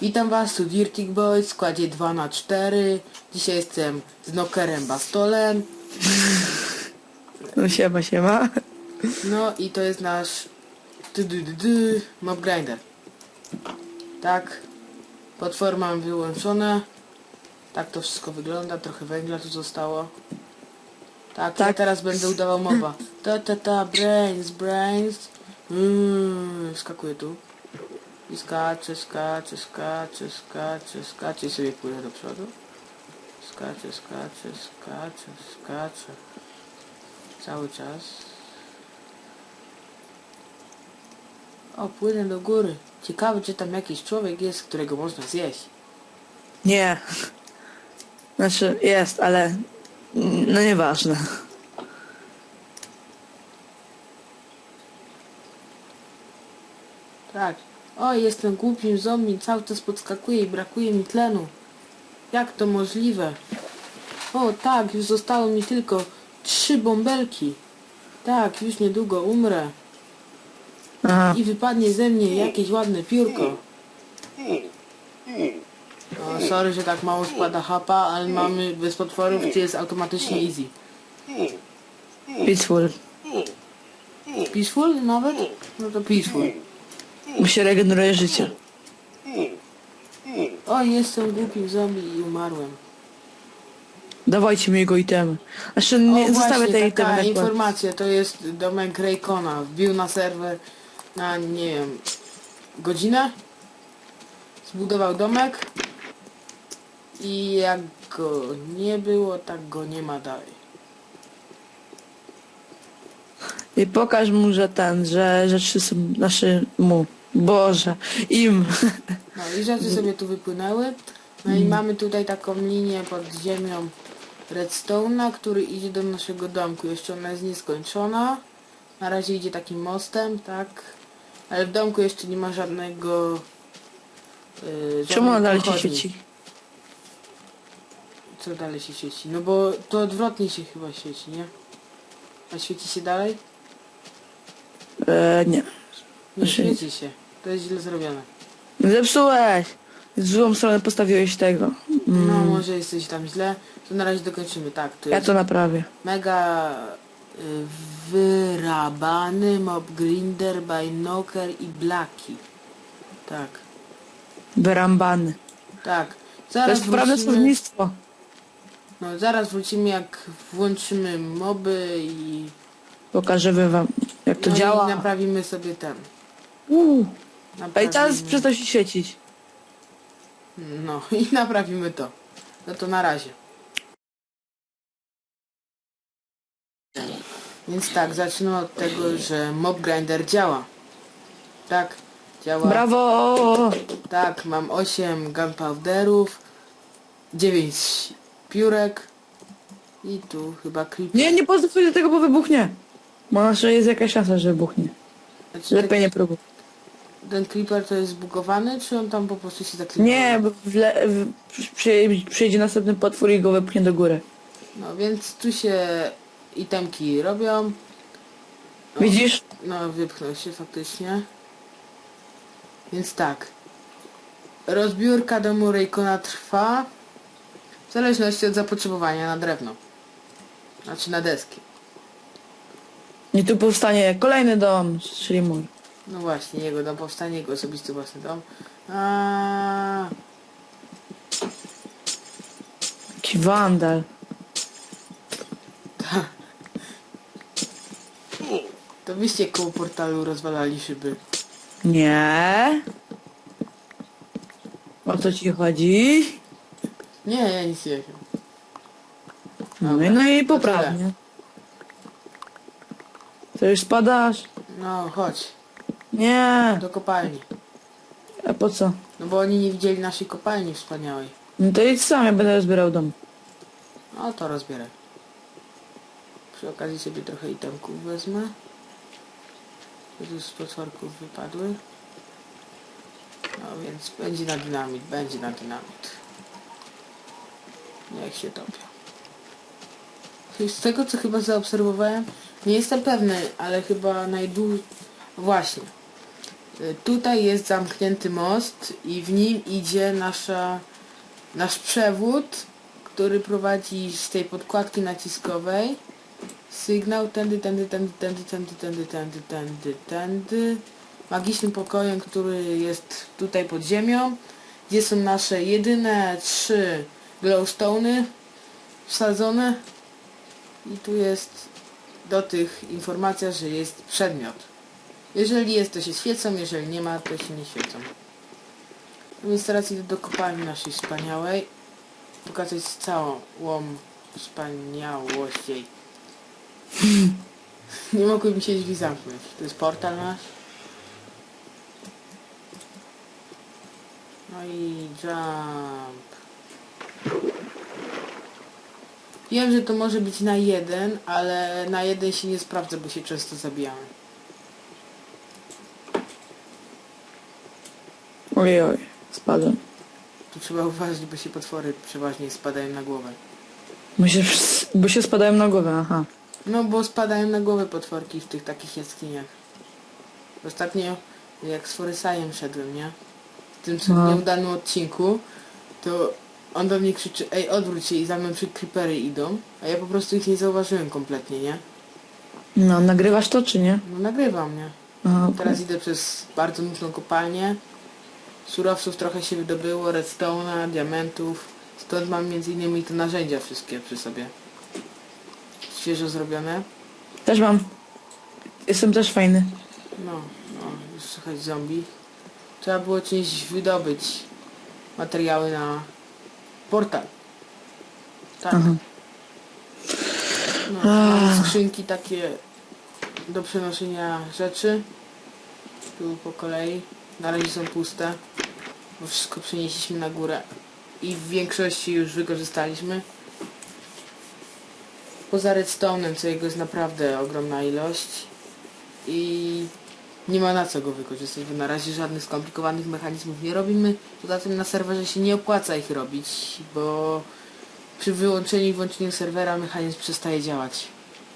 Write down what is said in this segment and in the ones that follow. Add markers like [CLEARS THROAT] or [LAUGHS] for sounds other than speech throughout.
Witam was, tu Dirtic Boy w składzie 2 na 4 Dzisiaj jestem z Nokerem Bastolem. No siema, siema. No i to jest nasz dy, mob grinder. Tak. Potwory mam wyłączone. Tak to wszystko wygląda. Trochę węgla tu zostało. Tak, ja Tak. teraz będę udawał moba. Ta ta ta, brains, brains. Mm, skakuję tu. I skaczę, skaczę, skaczę, skaczę, skaczę i sobie płynę do przodu. Skaczę, skaczę, skaczę, skaczę. Cały czas. O, płynę do góry. Ciekawe, czy tam jakiś człowiek jest, którego można zjeść. Nie. Znaczy, jest, ale... No nieważne. Tak. O, jestem głupim zombie, cały czas podskakuję i brakuje mi tlenu. Jak to możliwe? O, tak, już zostało mi tylko trzy bąbelki. Tak, już niedługo umrę. I wypadnie ze mnie jakieś ładne piórko. O, sorry, że tak mało spada hapa, ale mamy bez potworów, czy jest automatycznie easy. Peaceful. Peaceful nawet? No to peaceful. Bo się regeneruje życie. O, jestem głupim zombie i umarłem. Dawajcie mi jego itemy. Znaczy, O, nie, zostawię właśnie, te taka itemy koniec. informacja, to jest domek Raycona. Wbił na serwer na, nie wiem, godzinę. Zbudował domek. I jak go nie było, tak go nie ma dalej. I pokaż mu, że ten, że rzeczy są... Znaczy, mu. Boże. Im. No i rzeczy sobie tu wypłynęły. No i mamy tutaj taką linię pod ziemią redstone'a, który idzie do naszego domku. Jeszcze ona jest nieskończona. Na razie idzie takim mostem, tak? Ale w domku jeszcze nie ma żadnego... Yy, Czemu on żadnej dalej się pochodni. świeci? Co dalej się świeci? No bo to odwrotnie się chyba świeci, nie? A świeci się dalej? E, nie. Nie Znaczy- świeci się. To jest źle zrobione. Zepsułeś. Z złą stronę postawiłeś tego. No Mm. może jesteś tam źle. To na razie dokończymy. Tak, to Ja jest to naprawię. mega y, wyrabany mob grinder by Knocker i Blacki. Tak, Wyrambany. tak. To Zaraz jest prawne wrócimy, słownictwo. no, zaraz wrócimy jak włączymy moby i, Pokażę wam, jak to no działa. i naprawimy sobie ten. Uuu. Naprawimy, i teraz przestał się świecić. No [LAUGHS] i naprawimy to. No to na razie. Więc tak, zacznę od tego, że mob grinder działa. Tak, działa. Brawo! Tak, mam 8 gunpowderów, 9 piórek i tu chyba creep. Nie, nie pozwól do tego, bo wybuchnie. Może jest jakaś szansa, że wybuchnie. Znaczy, Lepiej nie próbuj. Ten creeper to jest zbugowany, czy on tam po prostu się zakrywa? Nie, bo wle, w, przy, przyjdzie następny potwór i go wypchnie do góry. No więc tu się itemki robią. Widzisz? No, wypchnął się faktycznie. Więc tak. Rozbiórka domu Raycona trwa w zależności od zapotrzebowania na drewno. Znaczy na deski. I tu powstanie kolejny dom, czyli mój. No właśnie, jego dom powstanie, jego osobisty własny dom. A, Jaki wandal. to wyście koło portalu rozwalali szyby. Nie. O co ci chodzi? Nie, ja nic nie wiem. No i, no i to poprawnie. To już spadasz? No, chodź. Nie. Do kopalni. A po co? No bo oni nie widzieli naszej kopalni wspaniałej. No to idź sam, ja będę rozbierał dom. No to rozbieraj. Przy okazji sobie trochę itemków wezmę. To tu z potworków wypadły. No więc będzie na dynamit, będzie na dynamit. Niech się topią. Z tego co chyba zaobserwowałem, nie jestem pewny, ale chyba najdłużej... Właśnie. Tutaj jest zamknięty most i w nim idzie nasza, nasz przewód, który prowadzi z tej podkładki naciskowej sygnał tędy, tędy, tędy, tędy, tędy, tędy, tędy, tędy, tędy, magicznym pokojem, który jest tutaj pod ziemią, gdzie są nasze jedyne trzy glowstone'y wsadzone i tu jest do tych informacja, że jest przedmiot. Jeżeli jest, to się świecą, jeżeli nie ma, to się nie świecą. Więc teraz idę do kopalni naszej wspaniałej. Pokazać całą wspaniałość jej. [LAUGHS] nie mogłem się drzwi zamknąć. To jest portal nasz. No i jump. Wiem, że to może być na jeden, ale na jeden się nie sprawdza, bo się często zabijamy. Oj, oj, spadłem. Tu trzeba uważać, bo się potwory przeważnie spadają na głowę. Bo się, bo się spadałem na głowę, aha. No bo spadają na głowę potworki w tych takich jaskiniach. Ostatnio jak z Forysajem szedłem, nie? W tym No. nieudanym odcinku, to on do mnie krzyczy, ej odwróć się i za mną trzy creepery idą, a ja po prostu ich nie zauważyłem kompletnie, nie? No, nagrywasz to czy nie? No nagrywam, nie? Aha, okej. Teraz idę przez bardzo nudną kopalnię. Surowców trochę się wydobyło, redstone'a, diamentów. Stąd mam między innymi te narzędzia wszystkie przy sobie. Świeżo zrobione. Też mam. Jestem też fajny. No, no, już słychać zombie. Trzeba było czymś wydobyć materiały na portal. Tak. Aha. No, mam skrzynki takie do przenoszenia rzeczy. Tu po kolei. Na razie są puste. Bo wszystko przenieśliśmy na górę. I w większości już wykorzystaliśmy. Poza redstone'em, co jego jest naprawdę ogromna ilość. I nie ma na co go wykorzystać, bo na razie żadnych skomplikowanych mechanizmów nie robimy. Poza tym na serwerze się nie opłaca ich robić, bo przy wyłączeniu i włączeniu serwera mechanizm przestaje działać.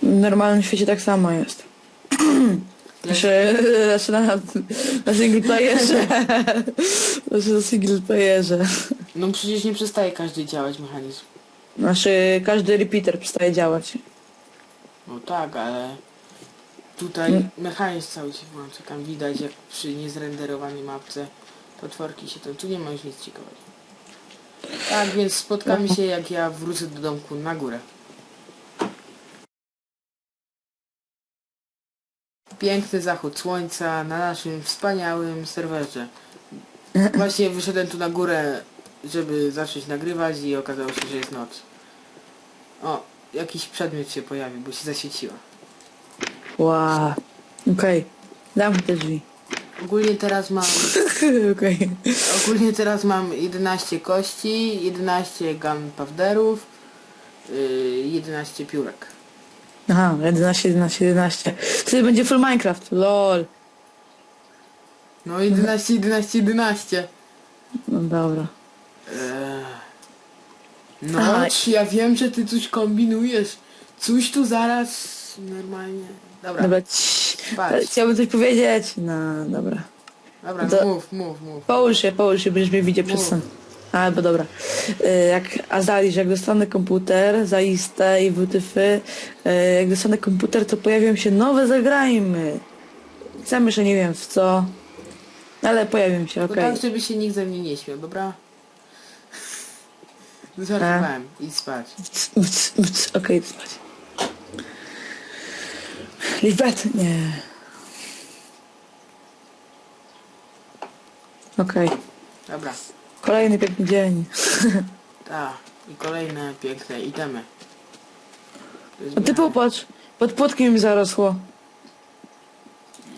W normalnym świecie tak samo jest. [CLEARS THROAT] Znaczy, znaczy na, na single playerze. [LAUGHS] Znaczy na single playerze. No przecież nie przestaje każdy działać mechanizm. Znaczy każdy repeater przestaje działać. No tak, ale tutaj mechanizm cały się włącza. Tam widać jak przy niezrenderowanej mapce potworki się tam... Tu nie ma już nic ciekawego. Tak, więc spotkamy się jak ja wrócę do domku na górę. Piękny zachód słońca na naszym wspaniałym serwerze. Właśnie wyszedłem tu na górę, żeby zacząć nagrywać i okazało się, że jest noc. O, jakiś przedmiot się pojawił, bo się zaświeciło. Wow. Okej. Dam te drzwi. Ogólnie teraz mam [LAUGHS] Okej. ogólnie teraz mam 11 kości, 11 gunpowderów, yy, 11 piórek. Aha, 11, 11, 11. Wtedy będzie full Minecraft. LOL. No 11, 11, 11. No dobra. Eee. No, Aha. czy ja wiem, że ty coś kombinujesz. Coś tu zaraz normalnie. Dobra, Dobra, ci, Patrz. chciałbym coś powiedzieć. No, dobra. dobra, to- no mów, mów, mów. Połóż się, połóż się, będziesz mnie widzieć przez Mów. sen. A, bo dobra. Y, Jak Azali, że jak dostanę komputer, zaiste i WTF, y, jak dostanę komputer, to pojawią się nowe zagrajmy. Sam jeszcze nie wiem w co, ale pojawią się, okej. tak, żeby się nikt ze mnie nie śmiał, dobra? [LAUGHS] Żartowałem, idź spać. Okej, spać. Leave bed? Nie. Okej. Dobra, Kolejny piękny dzień. [LAUGHS] tak. I kolejne piękne itemy. A ty popatrz, pod płotkiem mi zarosło.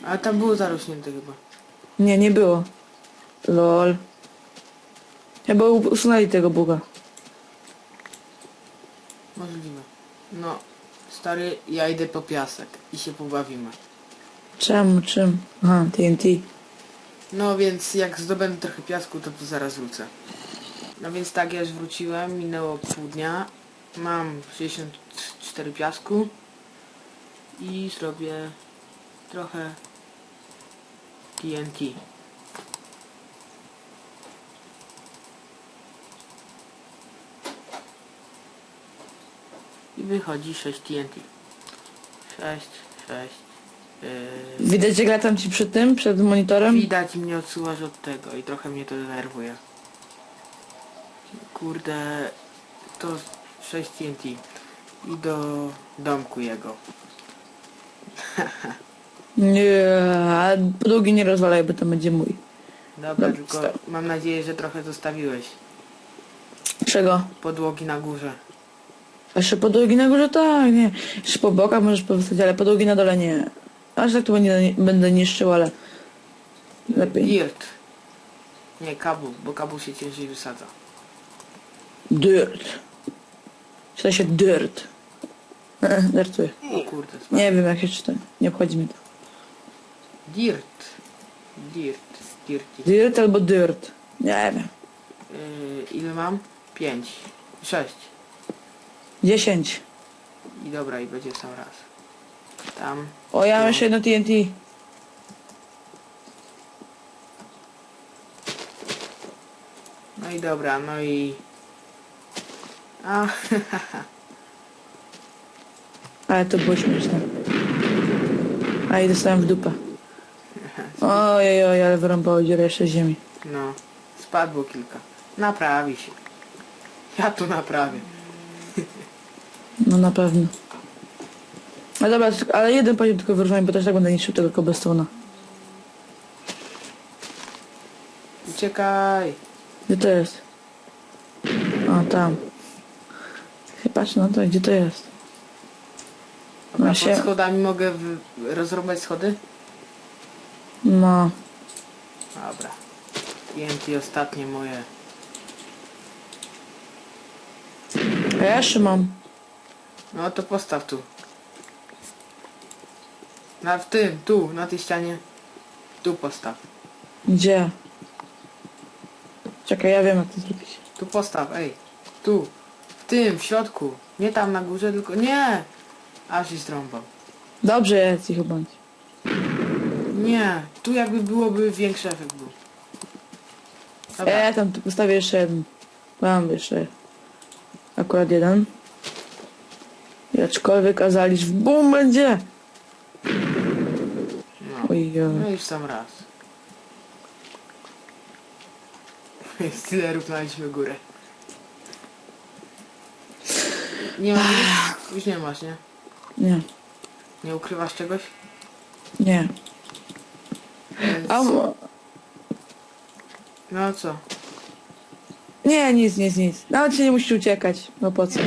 A tam było zarośnięte chyba. Nie, nie było. Lol. Chyba usunęli tego buga. Możliwe. No, stary, ja idę po piasek i się pobawimy. Czemu, czym? Aha, TNT. No więc jak zdobędę trochę piasku, to tu zaraz wrócę. No więc tak, ja już wróciłem, minęło pół dnia. Mam 64 piasku. I zrobię trochę TNT. I wychodzi 6 TNT. 6, 6. Widać, jak latam ci przy tym, przed monitorem? widać mnie odsuwasz od tego i trochę mnie to denerwuje. Kurde, to 6 TNT. I do domku jego. [LAUGHS] Nie, a podłogi nie rozwalaj, bo to będzie mój. Dobra, Dobra, tylko mam nadzieję, że trochę zostawiłeś Czego? podłogi na górze. Jeszcze podłogi na górze tak, nie. Jeszcze po bokach możesz powstać, ale podłogi na dole nie. Aż tak to będzie, będę niszczył, ale lepiej. Dirt. Nie, kabul, bo kabul się ciężej wysadza. Dirt. Czyta się dirt. E, Żartuję. O kurde, spadł. Nie wiem jak się czyta. Nie obchodzi mnie to. Dirt. Dirt. Dirty. Dirt albo dirt. Nie wiem. Yy, ile mam? 5. 6. 10. I dobra, i będzie sam raz. Tam. O, ja mam jeszcze jedno TNT. No i dobra, no i... A, [LAUGHS] Ale to było śmieszne. A i dostałem w dupę. Ojej, oj, ale wyrąbało dziurę jeszcze ziemi. no. Spadło kilka. Naprawi się. Ja to naprawię. No na pewno. Ale dobra, ale jeden poziom tylko wyrwałem, bo też tak będę niszczył tego cobblestone'a. Uciekaj. Gdzie to jest? O, tam. Chyba patrz na to, gdzie to jest. No pod się- schodami mogę w... rozrąbać schody? No. Dobra. TNT ostatnie moje. A ja jeszcze mam. No to postaw tu. Na w tym, tu, na tej ścianie. Tu postaw. Gdzie? Czekaj, ja wiem jak to zrobić. Tu postaw, ej. Tu. W tym, w środku. Nie tam na górze, tylko... Nie! Aż i strąbał. Dobrze jest ich bądź. Nie. Tu jakby byłoby większy efekt był. Dobra. E, tam tu postawię jeszcze jeden. Mam jeszcze akurat jeden. I Aczkolwiek Azalisz w bum będzie. No. No i w sam raz. Z tyle równaliśmy górę. Nie masz? Już nie masz, nie? Nie, Nie ukrywasz czegoś? nie. Więc... A, mo- No co? nie, nic, nic, nic. Nawet się nie musisz uciekać. No po co?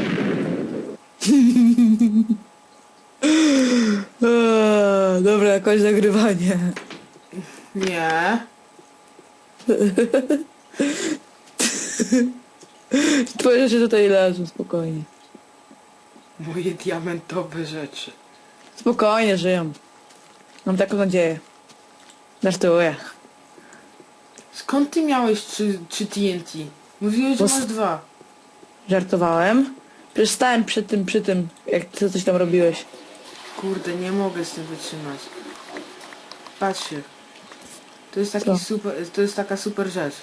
Eee, dobra, jakoś zagrywanie. Nie. [LAUGHS] Twoje rzeczy tutaj leżą, spokojnie. Moje diamentowe rzeczy. Spokojnie żyją. Mam taką nadzieję. Żartuję. Skąd ty miałeś trzy, trzy TNT? Mówiłeś, że Bo- masz dwa. Żartowałem. Przecież stałem przy tym, przy tym, jak ty coś tam robiłeś. Kurde, nie mogę z tym wytrzymać. Patrzcie. To jest taki Co? super, to jest taka super rzecz.